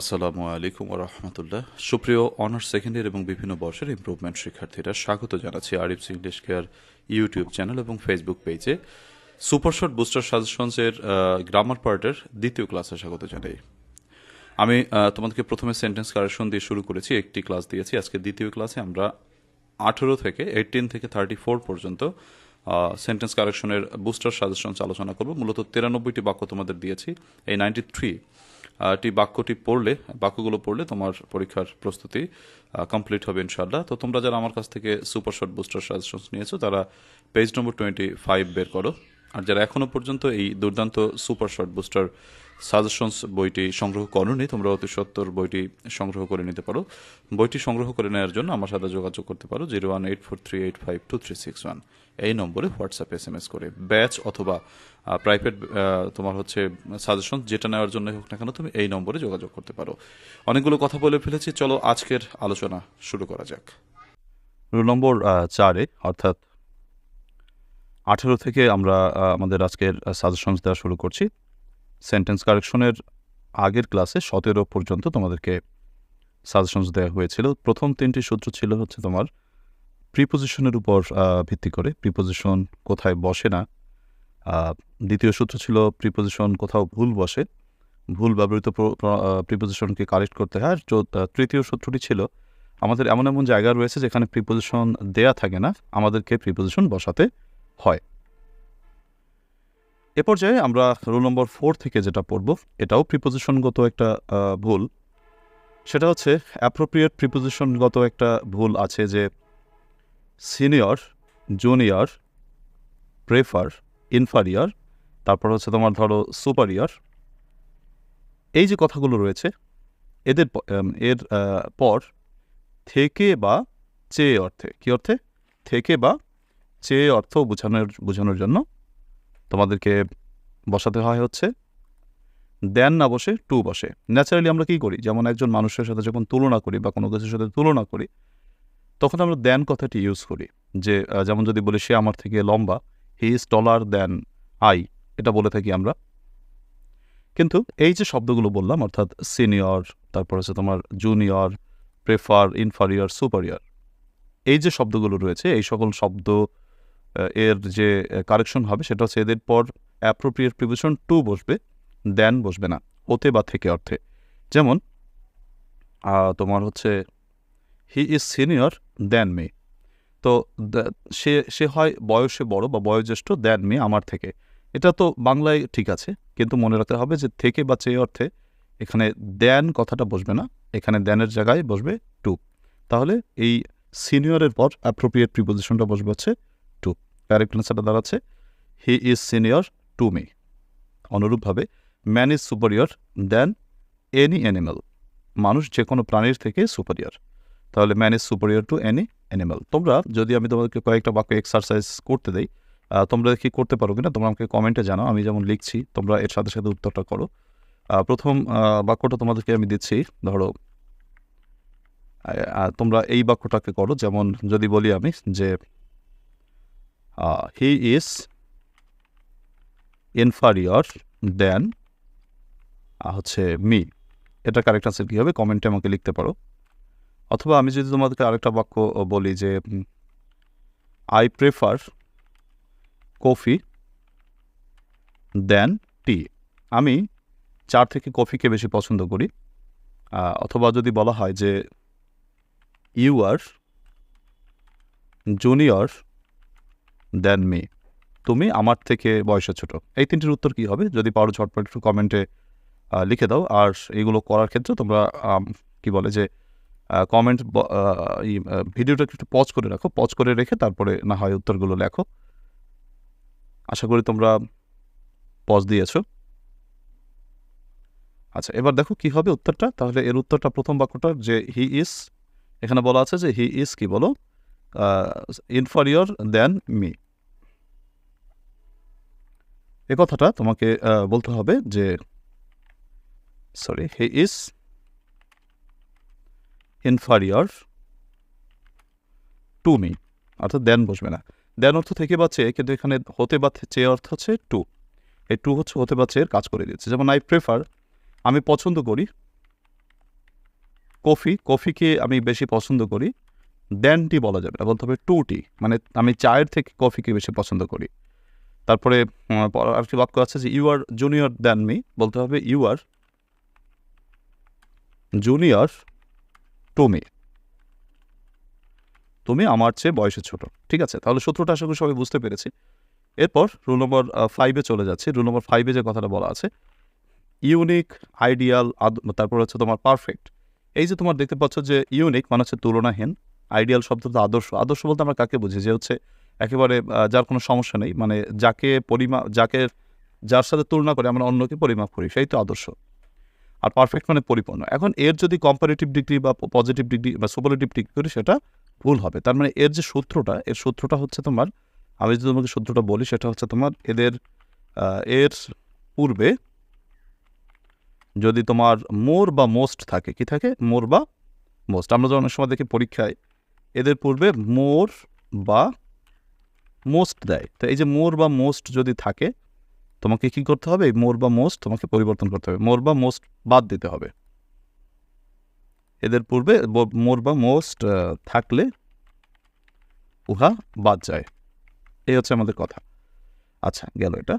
আসসালামু আলাইকুম রহমতুল্লাহ। সুপ্রিয় অনার্স সেকেন্ড ইয়ার এবং বিভিন্ন বর্ষের ইমপ্রুভমেন্ট শিক্ষার্থীরা স্বাগত জানাচ্ছি Arif English care YouTube channel এবং ফেসবুক পেজে সুপারশট বুস্টার সাজেশনসের গ্রামার পার্টের দ্বিতীয় ক্লাসে স্বাগত জানাই। আমি তোমাদেরকে প্রথমে সেন্টেন্স কারেকশন দিয়ে শুরু করেছি, একটি ক্লাস দিয়েছি। আজকে দ্বিতীয় ক্লাসে আমরা আঠেরো থেকে এইটিন থেকে থার্টি ফোর পর্যন্ত সেন্টেন্স কারেকশনের বুস্টার সাজেশনস আলোচনা করব। মূলত তিরানব্বইটি বাক্য তোমাদের দিয়েছি, এই নাইনটি থ্রি টি বাক্যটি পড়লে, বাক্যগুলো পড়লে তোমার পরীক্ষার প্রস্তুতি কমপ্লিট হবে ইনশাল্লাহ তো তোমরা যারা আমার কাছ থেকে সুপার শর্ট বুস্টার সাজেশনস নিয়েছো, তারা পেজ নম্বর টোয়েন্টি ফাইভ বের করো। আর যারা এখনও পর্যন্ত এই দুর্দান্ত সুপার শর্ট বুস্টার সাজেশনস বইটি সংগ্রহ করনি তোমরা অতি সত্তর বইটি সংগ্রহ করে নিতে পারো। বইটি সংগ্রহ করে নেওয়ার জন্য আমার সাথে যোগাযোগ করতে পারো, zero one eight four three eight five two three six one. এই নম্বরে হোয়াটসঅ্যাপ এস এম এস করে। ব্যাচ অথবা প্রাইভেট তোমার হচ্ছে সাজেশন যেটা নেওয়ার জন্য হোক না কেন, তুমি এই নম্বরে যোগাযোগ করতে পারো। অনেকগুলো কথা বলে ফেলেছি, চলো আজকের আলোচনা শুরু করা যাক। রোল নম্বর চারে, অর্থাৎ আঠেরো থেকে আমরা আমাদের আজকের সাজেশনস দেওয়া শুরু করছি। সেন্টেন্স কারেকশনের আগের ক্লাসে সতেরো পর্যন্ত তোমাদেরকে সাজেশনস দেওয়া হয়েছিল। প্রথম তিনটি সূত্র ছিল হচ্ছে তোমার প্রিপোজিশনের উপর ভিত্তি করে। প্রিপোজিশন কোথায় বসে না। দ্বিতীয় সূত্র ছিল প্রিপোজিশন কোথাও ভুল বসে। ভুল ব্যবহৃত প্রিপোজিশনকে কারেক্ট করতে হয়। আর তৃতীয় সূত্রটি ছিল আমাদের এমন এমন জায়গা রয়েছে যেখানে প্রিপোজিশন দেয়া থাকে না। আমাদেরকে প্রিপোজিশন বসাতে হয়। এ পর্যায়ে আমরা রোল নম্বর ফোর থেকে যেটা পড়ব, এটাও প্রিপোজিশনগত একটা ভুল। সেটা হচ্ছে অ্যাপ্রোপ্রিয়েট প্রিপোজিশনগত একটা ভুল আছে যে সিনিয়র জুনিয়র প্রেফার ইনফারিয়ার তারপর হচ্ছে তোমার ধরো সুপারিয়র এই যে কথাগুলো রয়েছে, এদের এর পর থেকে বা চেয়ে অর্থে, কি অর্থে? থেকে বা চেয়ে অর্থ বোঝানোর বোঝানোর জন্য তোমাদেরকে বসাতে হয় হচ্ছে, দেন না বসে, টু বসে। ন্যাচারালি আমরা কি করি? যেমন একজন মানুষের সাথে যখন তুলনা করি বা কোনো কিছুর সাথে তুলনা করি, তখন আমরা দেন কথাটি ইউজ করি। যে যেমন যদি বলি, সে আমার থেকে লম্বা, he is taller then I এটা বলে থাকি আমরা। কিন্তু এই যে শব্দগুলো বললাম, অর্থাৎ সিনিয়র তারপর হচ্ছে তোমার জুনিয়র প্রেফার ইনফারিয়র সুপারিয়র এই যে শব্দগুলো রয়েছে, এই সকল শব্দ এর যে কারেকশন হবে সেটা হচ্ছে এদের পর অ্যাপ্রোপ্রিয়েট প্রিভিশন টু বসবে দেন বসবে না, ওতে বা থেকে অর্থে। যেমন তোমার হচ্ছে হি ইজ সিনিয়র দেন মে তো সে সে হয় বয়সে বড় বা বয়োজ্যেষ্ঠ দেন মে আমার থেকে। এটা তো বাংলায় ঠিক আছে, কিন্তু মনে রাখতে হবে যে, থেকে বা চেয়ে অর্থে এখানে দেন কথাটা বসবে না, এখানে দেনের জায়গায় বসবে টু তাহলে এই সিনিয়রের পর অ্যাপ্রোপ্রিয়েট প্রিপোজিশনটা বসবে হচ্ছে টু কারেক্ট অ্যান্সারটা দাঁড়াচ্ছে he is senior to me অনুরূপভাবে man is superior than any animal মানুষ যে কোনো প্রাণীর থেকে সুপারিয়র তাহলে man is superior to any animal তোমরা, যদি আমি তোমাদেরকে কয়েকটা বাক্য এক্সারসাইজ করতে দেই তোমরা কি করতে পারো কিনা, তোমরা আমাকে কমেন্টে জানাও। আমি যেমন লিখছি, তোমরা এর সাথে সাথে উত্তরটা করো। প্রথম বাক্যটা তোমাদেরকে আমি দিচ্ছি, ধরো তোমরা এই বাক্যটাকে করো। যেমন যদি বলি আমি যে হি ইজ ইনফারিয়র দেন হচ্ছে মি এটা কারেক্ট আনসার কী হবে? কমেন্টে আমাকে লিখতে পারো। অথবা আমি যদি তোমাদেরকে আরেকটা বাক্য বলি যে I prefer coffee than tea আমি চার থেকে কফিকে বেশি পছন্দ করি। অথবা যদি বলা হয় যে you are junior than me তুমি আমার থেকে বয়সে ছোট। এই তিনটির উত্তর কি হবে? যদি পারো ঝটপট একটু কমেন্টে লিখে দাও। আর এগুলো করার ক্ষেত্রে তোমরা কি বলে যে কমেন্ট ভিডিওটা একটু পজ করে রাখো। পজ করে রেখে তারপরে না হয় উত্তরগুলো লেখো। আশা করি তোমরা পজ দিয়েছ। আচ্ছা এবার দেখো কি হবে উত্তরটা। তাহলে এর উত্তরটা প্রথম বাক্যটা যে হি ইজ এখানে বলা আছে যে হি ইজ কি বলো? ইনফারিয়র দেন মি এ কথাটা তোমাকে বলতে হবে যে sorry he is inferior to me অর্থাৎ দেন বসবে না। দেন অর্থ থেকে বা চেয়ে কিন্তু এখানে হতে বা চেয়ে অর্থ হচ্ছে টু এই টু হচ্ছে হতে বা চেয়ের কাজ করে দিচ্ছে। যেমন আই প্রেফার আমি পছন্দ করি কফি কফিকে আমি বেশি পছন্দ করি দেন টি বলা যাবে না বলতে হবে টু টি। মানে আমি চায়ের থেকে কফিকে বেশি পছন্দ করি। তারপরে উম, পর- আর কি বাক্য আছে যে you are junior than me বলতে হবে you are junior to me তুমি আমার চেয়ে বয়সে ছোট ঠিক আছে? তাহলে সূত্রটা আশা করি সবাই বুঝতে পেরেছি। এরপর রুল নম্বর ফাইভে চলে যাচ্ছে। রুল নম্বর ফাইভে যে কথাটা বলা আছে ইউনিক আইডিয়াল তারপর হচ্ছে তোমার পারফেক্ট এই যে তোমার দেখতে পাচ্ছ যে ইউনিক মানে হচ্ছে তুলনাহীন। আইডিয়াল শব্দ তো আদর্শ। আদর্শ বলতে আমরা কাকে বুঝি? যে হচ্ছে একেবারে যার কোনো সমস্যা নেই। মানে যাকে পরিমাপ যাকে, যার সাথে তুলনা করে আমরা অন্যকে পরিমাপ করি, সেই তো আদর্শ। আর পারফেক্ট মানে পরিপূর্ণ। এখন এর যদি কম্পারেটিভ ডিগ্রি বা পজিটিভ ডিগ্রি বা সুপারেটিভ ডিগ্রি করি, সেটা ভুল হবে। তার মানে এর যে সূত্রটা, এর সূত্রটা হচ্ছে তোমার, আমি যদি তোমাকে সূত্রটা বলি, সেটা হচ্ছে তোমার এদের এর পূর্বে যদি তোমার মোর বা মোস্ট থাকে, কি থাকে? মোর বা মোস্ট। আমরা অনেক সময় দেখি পরীক্ষায় এদের পূর্বে মোর বা মোস্ট দেয়। তো এই যে মোর বা মোস্ট যদি থাকে, তোমাকে কি করতে হবে? মোর বা মোস্ট তোমাকে পরিবর্তন করতে হবে। মোর বা মোস্ট বাদ দিতে হবে। এদের পূর্বে মোর বা মোস্ট থাকলে উহা বাদ যায়। এই হচ্ছে আমাদের কথা। আচ্ছা গেল এটা।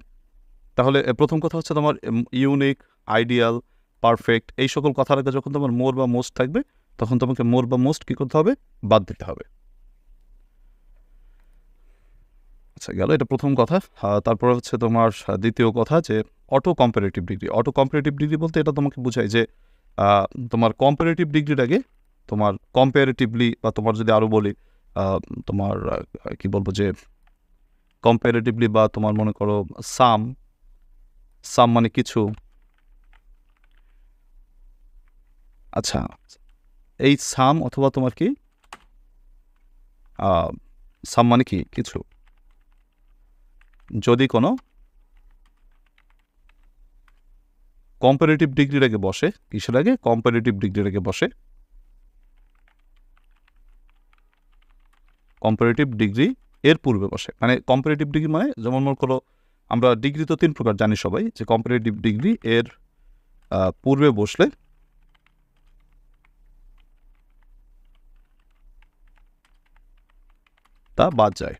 তাহলে প্রথম কথা হচ্ছে তোমার ইউনিক আইডিয়াল পারফেক্ট এই সকল কথার আগে যখন তোমার মোর বা মোস্ট থাকবে তখন তোমাকে মোর বা মোস্ট কী করতে হবে? বাদ দিতে হবে। আচ্ছা গেল, এটা প্রথম কথা। তারপরে হচ্ছে তোমার দ্বিতীয় কথা যে auto comparative degree auto comparative degree বলতে এটা তোমাকে বোঝায় যে তোমার কম্পারেটিভ ডিগ্রিটাকে তোমার কম্পারেটিভলি বা তোমার যদি আরও বলি তোমার কি বলব যে কম্পারেটিভলি বা তোমার মনে করো সাম সাম মানে কিছু। আচ্ছা এই সাম অথবা তোমার কি? সাম মানে কি? কিছু। যদি কোনো কম্পারেটিভ ডিগ্রির আগে বসে, কিসের আগে? কম্পারেটিভ ডিগ্রির আগে বসে। কম্পারেটিভ ডিগ্রি এর পূর্বে বসে। মানে কম্পারেটিভ ডিগ্রি মানে যেমন মনে করো, আমরা ডিগ্রি তো তিন প্রকার জানি সবাই, যে কম্পারেটিভ ডিগ্রি এর পূর্বে বসলে তা বাদ যায়।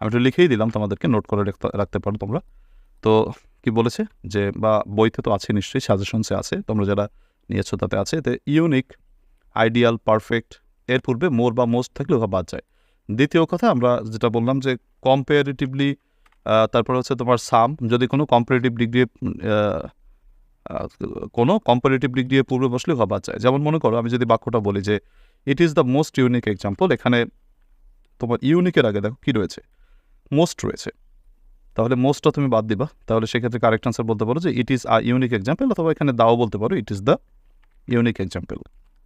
আমি একটু লিখেই দিলাম, তোমাদেরকে নোট করে রাখতে পারো তোমরা। তো কি বলেছে? যে, বা বইতে তো আছে নিশ্চয়ই সাজেশনসে আছে, তোমরা যারা নিয়েছো তাতে আছে। তো ইউনিক আইডিয়াল পারফেক্ট এর পূর্বে মোর বা মোস্ট থাকলে ওটা বাদ যায়। দ্বিতীয় কথা, আমরা যেটা বললাম যে কম্পারেটিভলি তারপর হচ্ছে তোমার সাম যদি কোনো কম্পারেটিভ ডিগ্রি কোনো কম্পারেটিভ ডিগ্রি পূর্বে বসলে বাদ যায়। যেমন মনে করো, আমি যদি বাক্যটা বলি যে it is the most unique example এখানে তোমার ইউনিকের আগে দেখো কী রয়েছে? মোস্ট রয়েছে। তাহলে মোস্টটা তুমি বাদ দিবা। তাহলে সেক্ষেত্রে কারেক্ট আনসার বলতে পারো যে it is a unique example অথবা এখানে দাও বলতে পারো it is the unique example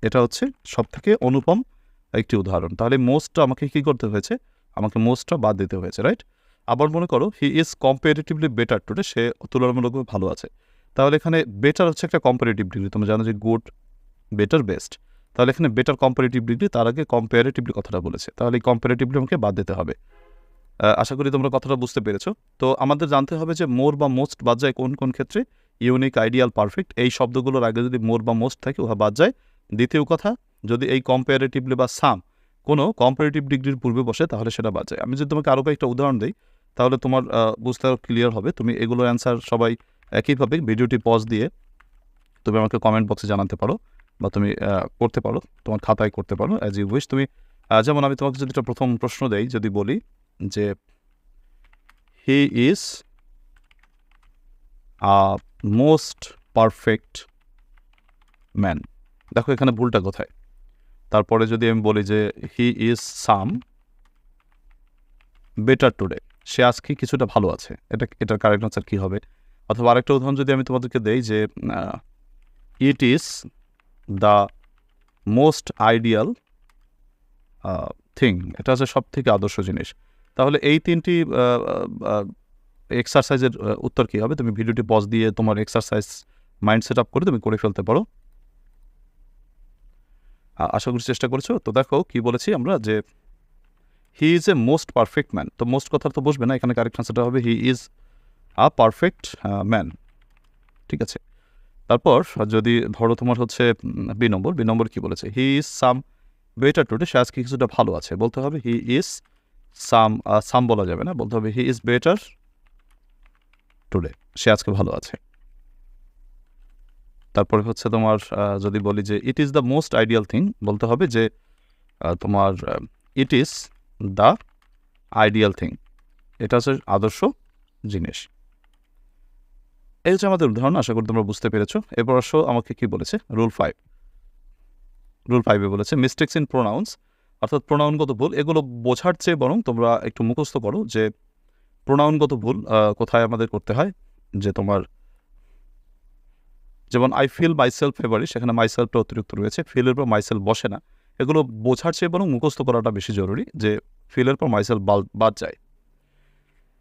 এটা হচ্ছে সব থেকে অনুপম একটি উদাহরণ। তাহলে মোস্টটা আমাকে কী করতে হয়েছে? আমাকে মোস্টটা বাদ দিতে হয়েছে রাইট আবার মনে করো he is comparatively better today সে তুলনামূলকভাবে ভালো আছে। তাহলে এখানে বেটার হচ্ছে একটা কম্পারেটিভ ডিগ্রি তুমি জানো যে গুড বেটার বেস্ট তাহলে এখানে বেটার কম্পারেটিভ ডিগ্রি তার আগে কম্পারেটিভলি কথাটা বলেছে। তাহলে এই কম্পারেটিভলি আমাকে বাদ দিতে হবে। আশা করি তোমরা কথাটা বুঝতে পেরেছ। তো আমাদের জানতে হবে যে মোর বা মোস্ট বাদ যায় কোন কোন ক্ষেত্রে? ইউনিক আইডিয়াল পারফেক্ট এই শব্দগুলোর আগে যদি মোর বা মোস্ট থাকে, উহা বাদ যায়। দ্বিতীয় কথা, যদি এই কম্পারেটিভলি বা সাম কোনো কম্পারেটিভ ডিগ্রির পূর্বে বসে, তাহলে সেটা বাদ যায়। আমি যদি তোমাকে আরও একটা উদাহরণ দিই, তাহলে তোমার বুঝতে ক্লিয়ার হবে। তুমি এগুলোর অ্যান্সার সবাই একইভাবে ভিডিওটি পজ দিয়ে তুমি আমাকে কমেন্ট বক্সে জানাতে পারো। বা তুমি করতে পারো, তোমার খাতায় করতে পারো অ্যাজ ইউ উইশ তুমি যেমন আমি তোমাকে যদি একটা প্রথম প্রশ্ন দেই, যদি বলি যে he is a most perfect man দেখো এখানে ভুলটা কোথায়? তারপরে যদি আমি বলি যে he is some better today সে আজকে কিছুটা ভালো আছে। এটা, এটার কারেক্ট আনসার কী হবে? অথবা আরেকটা উদাহরণ যদি আমি তোমাদেরকে দেই যে it is the most ideal thing এটা হচ্ছে সব থেকে আদর্শ জিনিস। তাহলে এই তিনটি এক্সারসাইজের উত্তর কী হবে? তুমি ভিডিওটি পজ দিয়ে তোমার এক্সারসাইজ মাইন্ড সেট আপ করে তুমি করে ফেলতে পারো। আশা করি চেষ্টা করেছ। তো দেখো কি বলেছি আমরা যে he is a most perfect man তো মোস্ট কথা তো বসবে না, এখানে কারেক্ট আনসারটা হবে he is a perfect man ঠিক আছে? তারপর যদি ধরো তোমার হচ্ছে বি নম্বর বি নম্বর কি বলেছে? He is some better today সে আজকে কিছুটা ভালো আছে। বলতে হবে হি ইজ সাম সাম বলা যাবে না। বলতে হবে হি ইজ বেটার টুডে সে আজকে ভালো আছে। তারপরে হচ্ছে তোমার যদি বলি যে it is the most ideal thing বলতে হবে যে তোমার it is the ideal thing এটা হচ্ছে আদর্শ জিনিস। এই হচ্ছে আমাদের উদাহরণ, আশা করি তোমরা বুঝতে পেরেছ। এরপর আসো, আমাকে কি বলেছে? রুল ফাইভ রুল ফাইভে বলেছে মিস্টেক্স ইন প্রোনাউন্স অর্থাৎ প্রোনাউনগত ভুল, এগুলো বোঝার চেয়ে বরং তোমরা একটু মুখস্থ করো যে প্রোনাউনগত ভুল কোথায় আমাদের করতে হয়। যে তোমার, যেমন আই ফিল মাইসেলফ ফেভারি সেখানে মাইসেলফটা অতিরিক্ত রয়েছে ফিলের পর মাইসেলফ বসে না। এগুলো বোঝার চেয়ে বরং মুখস্থ করাটা বেশি জরুরি, যে ফিলের পর মাইসেলফ বাদ যায়।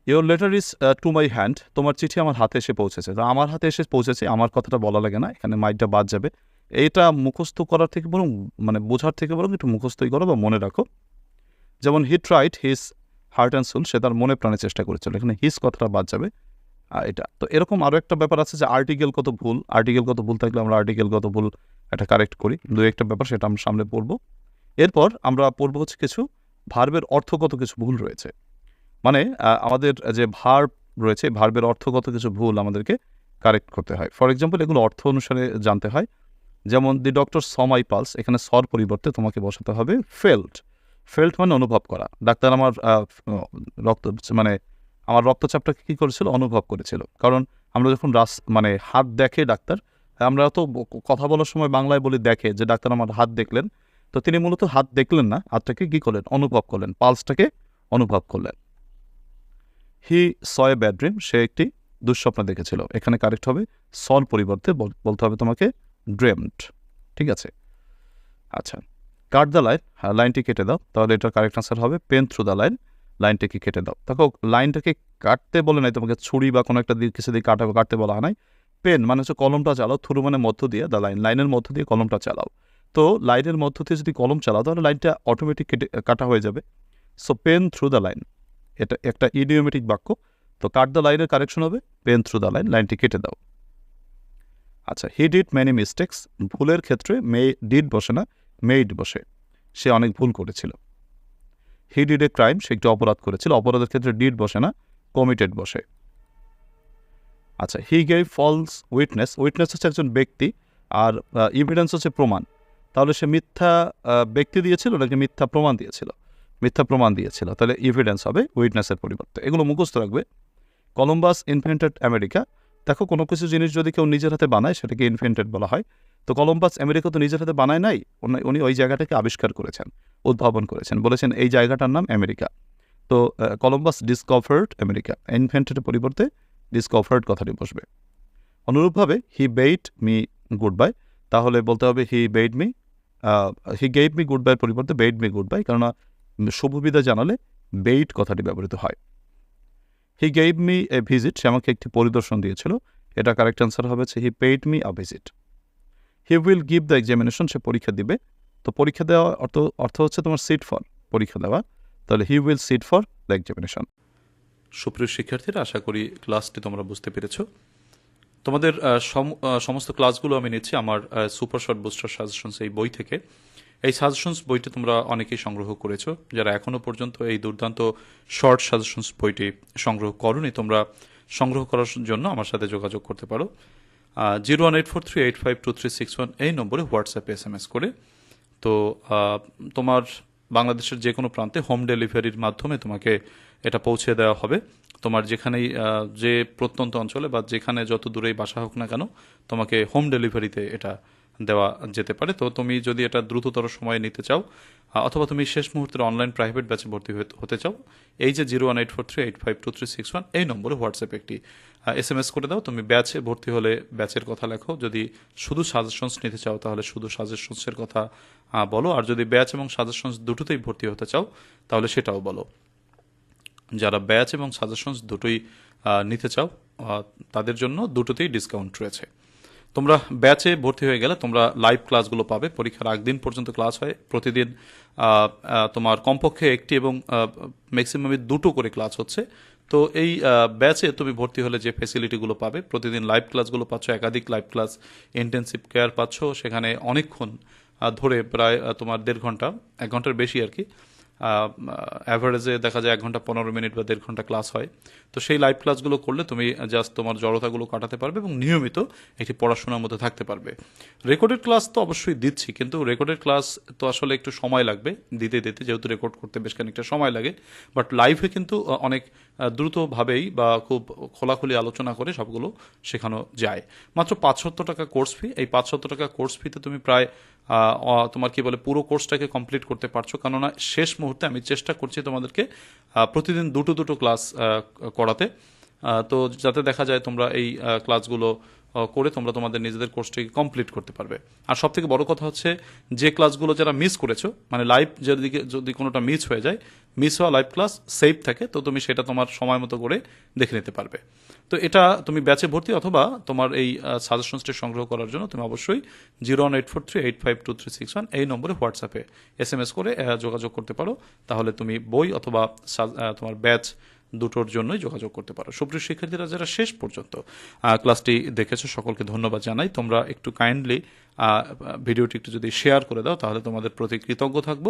Your letter is to my hand তোমার চিঠি আমার হাতে এসে পৌঁছেছে। তো আমার হাতে এসে পৌঁছেছে, আমার কথাটা বলা লাগে না, এখানে মাইকটা বাদ যাবে। এইটা মুখস্থ করার থেকে বরং মানে বোঝার থেকে বরং একটু মুখস্থই করো বা মনে রাখো। যেমন he tried his heart and soul সে তার মনে প্রাণে চেষ্টা করেছিল। এখানে হিজ কথাটা বাদ যাবে এটা। তো এরকম আরও একটা ব্যাপার আছে যে আর্টিকেল কত ভুল আর্টিকেল কত ভুল থাকলে আমরা আর্টিকেল কত ভুল এটা কারেক্ট করি। দু একটা ব্যাপার সেটা আমরা সামনে পড়ব। এরপর আমরা পড়ব হচ্ছে কিছু ভার্বের অর্থগত কিছু ভুল রয়েছে। মানে আমাদের যে ভার্ব রয়েছে ভার্বের অর্থগত কিছু ভুল আমাদেরকে কারেক্ট করতে হয়। ফর এক্সাম্পল এগুলো অর্থ অনুসারে জানতে হয়। যেমন, দি ডক্টর সমাই পালস এখানে সর পরিবর্তে তোমাকে বসাতে হবে ফেল্ট ফেল্ট মানে অনুভব করা। ডাক্তার আমার রক্ত মানে আমার রক্তচাপটাকে কী করেছিল? অনুভব করেছিল। কারণ, আমরা যখন রাস মানে হাত দেখে ডাক্তার, আমরা তো কথা বলার সময় বাংলায় বলি দেখে যে ডাক্তার আমার হাত দেখলেন। তো তিনি মূলত হাত দেখলেন না, হাতটাকে কী করলেন? অনুভব করলেন, পালসটাকে অনুভব করলেন। হি সয় ব্যাড ড্রিম, সে একটি দুঃস্বপ্ন দেখেছিল। এখানে কারেক্ট হবে সল পরিবর্তে বলতে হবে তোমাকে ড্রেমড। ঠিক আছে? আচ্ছা কাট দ্য লাইন হ্যাঁ লাইনটি কেটে দাও, তাহলে এটার কারেক্ট আনসার হবে পেন থ্রু দ্য লাইন, লাইনটাকে কেটে দাও। দেখো, লাইনটাকে কাটতে বলে নাই তোমাকে, ছুরি বা কোনো একটা দিক কিছু দিয়ে কাটা, কাটতে বলা হয় নাই। পেন মানে হচ্ছে কলমটা চালাও, থ্রু মানে মধ্য দিয়ে, দ্য লাইন, লাইনের মধ্য দিয়ে কলমটা চালাও। তো লাইনের মধ্য দিয়ে যদি কলম চালাও, তাহলে লাইনটা অটোমেটিক কেটে, কাটা হয়ে যাবে। So pen through the line. এটা একটা ইডিওমেটিক বাক্য। তো কাট দ্য লাইনের কারেকশন হবে পেন থ্রু দ্য লাইন লাইনটি কেটে দাও। আচ্ছা হি ডিড মেনি মিস্টেক্স ভুলের ক্ষেত্রে মে ডিড বসে না মেইড বসে। সে অনেক ভুল করেছিল। হি ডিড এ ক্রাইম সে একটি অপরাধ করেছিল। অপরাধের ক্ষেত্রে ডিড বসে না কমিটেড বসে। আচ্ছা he gave false witness witness হচ্ছে একজন ব্যক্তি, আর ইভিডেন্স হচ্ছে প্রমাণ। তাহলে সে মিথ্যা ব্যক্তি দিয়েছিল নাকি মিথ্যা প্রমাণ দিয়েছিল? মিথ্যা প্রমাণ দিয়েছিল। তাহলে ইভিডেন্স হবে উইটনেসের পরিবর্তে। এগুলো মুখস্থ রাখবে। কলম্বাস ইনভেন্টেড আমেরিকা দেখো, কোনো কিছু জিনিস যদি কেউ নিজের হাতে বানায়, সেটাকে ইনভেন্টেড বলা হয়। তো কলম্বাস আমেরিকা তো নিজের হাতে বানায় নাই, উনি- ওই জায়গাটাকে আবিষ্কার করেছেন, উদ্ভাবন করেছেন। বলেছেন, এই জায়গাটার নাম আমেরিকা তো কলম্বাস ডিসকভার্ড আমেরিকা ইনভেন্টেডের পরিবর্তে ডিসকভার্ড কথাটি বসবে। অনুরূপভাবে he bade me good bye তাহলে বলতে হবে he bade me he gave me good বাইয়ের পরিবর্তে বেইড মি গুড বাই কেননা শুভবিদা জানালে বেইট কথাটি ব্যবহৃত হয়। হি গেইভ মি এ ভিজিট সে আমাকে একটি পরিদর্শন দিয়েছিল। এটা কারেক্ট অ্যান্সার হবে he paid me a visit he will give the examination সে পরীক্ষা দিবে। তো পরীক্ষা দেওয়া অর্থ অর্থ হচ্ছে তোমার সিট ফর পরীক্ষা দেওয়া। তাহলে he will sit for the examination সুপ্রিয় শিক্ষার্থীরা, আশা করি ক্লাসটি তোমরা বুঝতে পেরেছ। তোমাদের সমস্ত ক্লাসগুলো আমি নিচ্ছি আমার সুপার শর্ট বুস্টার সাজেশনস এই বই থেকে। এই সাজেশনস বইটি তোমরা অনেকেই সংগ্রহ করেছ। যারা এখনও পর্যন্ত এই দুর্দান্ত শর্ট সাজেশনস বইটি সংগ্রহ করনি, তোমরা সংগ্রহ করার জন্য আমার সাথে যোগাযোগ করতে পারো। Zero one eight four three eight five two three six one এই নম্বরে হোয়াটসঅ্যাপে এস এম এস করে। তো তোমার বাংলাদেশের যে কোনো প্রান্তে হোম ডেলিভারির মাধ্যমে তোমাকে এটা পৌঁছে দেওয়া হবে। তোমার যেখানেই যে প্রত্যন্ত অঞ্চলে বা যেখানে যত দূরেই বাসা হোক না কেন, তোমাকে হোম ডেলিভারিতে এটা দেওয়া যেতে পারে। তো তুমি যদি এটা দ্রুততর সময়ে নিতে চাও অথবা তুমি শেষ মুহূর্তের অনলাইন প্রাইভেট ব্যাচে ভর্তি হতে- চাও, এই যে zero one eight four three eight five two three six one এই নম্বরে হোয়াটসঅ্যাপে একটি এস এম এস করে দাও। তুমি ব্যাচে ভর্তি হলে ব্যাচের কথা লেখো। যদি শুধু সাজেশনস নিতে চাও, তাহলে শুধু সাজেশনসের কথা বলো। আর যদি ব্যাচ এবং সাজেশনস দুটোতেই ভর্তি হতে চাও, তাহলে সেটাও বলো। যারা ব্যাচ এবং সাজেশনস দুটোই নিতে চাও তাদের জন্য দুটোতেই ডিসকাউন্ট রয়েছে। তোমরা ব্যাচে ভর্তি হয়ে গেলে তোমরা লাইভ ক্লাসগুলো পাবে। পরীক্ষার আগ দিন পর্যন্ত ক্লাস হয়। প্রতিদিন তোমার কমপক্ষে একটি এবং ম্যাক্সিমামে দুটো করে ক্লাস হচ্ছে। তো এই ব্যাচে তুমি ভর্তি হলে যে ফেসিলিটিগুলো পাবে, প্রতিদিন লাইভ ক্লাসগুলো পাচ্ছ, একাধিক লাইভ ক্লাস ইন্টেন্সিভ কেয়ার পাচ্ছ। সেখানে অনেকক্ষণ ধরে প্রায় তোমার দেড় ঘণ্টা, এক ঘণ্টার বেশি আর কি। অ্যাভারেজে দেখা যায় এক ঘণ্টা পনেরো মিনিট বা দেড় ঘণ্টা ক্লাস হয়। তো সেই লাইভ ক্লাসগুলো করলে তুমি জাস্ট তোমার জড়তাগুলো কাটাতে পারবে এবং নিয়মিত একটি পড়াশোনার মধ্যে থাকতে পারবে। রেকর্ডেড ক্লাস তো অবশ্যই দিচ্ছি, কিন্তু রেকর্ডেড ক্লাস তো আসলে একটু সময় লাগবে, দিতে দিতে, যেহেতু রেকর্ড করতে বেশ খানিকটা সময় লাগে। বাট লাইভে কিন্তু অনেক দ্রুতভাবেই বা খুব খোলাখুলি আলোচনা করে সবগুলো শেখানো যায়। মাত্র পাঁচশত টাকা কোর্স ফি এই পাঁচশত টাকা কোর্স ফিতে তুমি প্রায় তোমার কি বলে পুরো কোর্সটাকে কমপ্লিট করতে পারছ। কেননা শেষ মুহূর্তে আমি চেষ্টা করছি তোমাদেরকে প্রতিদিন দুটো দুটো ক্লাস করাতে। তো যাতে দেখা যায় তোমরা এই ক্লাসগুলো করে তোমরা তোমাদের নিজেদের কোর্সটিকে কমপ্লিট করতে পারবে। আর সব থেকে বড় কথা হচ্ছে, যে ক্লাসগুলো যারা মিস করেছ মানে লাইভ যদি যদি কোনোটা মিস হয়ে যায় মিস হওয়া লাইভ ক্লাস সেভ থাকে, তো তুমি সেটা তোমার সময় মতো করে দেখে নিতে পারবে। তো এটা তুমি ব্যাচে ভর্তি অথবা তোমার এই সাজেশনসটি সংগ্রহ করার জন্য তুমি অবশ্যই zero one eight four three eight five two three six one এই নম্বরে হোয়াটসঅ্যাপে এস এম এস করে যোগাযোগ করতে পারো। তাহলে তুমি বই অথবা তোমার ব্যাচ দুটোর জন্যই যোগাযোগ করতে পারো। সুপ্রিয় শিক্ষার্থীরা, যারা শেষ পর্যন্ত ক্লাসটি দেখেছ, সকলকে ধন্যবাদ জানাই। তোমরা একটু কাইন্ডলি ভিডিওটি একটু যদি শেয়ার করে দাও, তাহলে তোমাদের প্রতি কৃতজ্ঞ থাকব।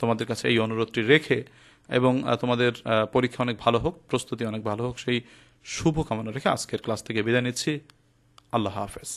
তোমাদের কাছে এই অনুরোধটি রেখে এবং তোমাদের পরীক্ষা অনেক ভালো হোক, প্রস্তুতি অনেক ভালো হোক, সেই শুভ কামনা রেখে আজকের ক্লাস থেকে বিদায় নিচ্ছি। আল্লাহ হাফেজ।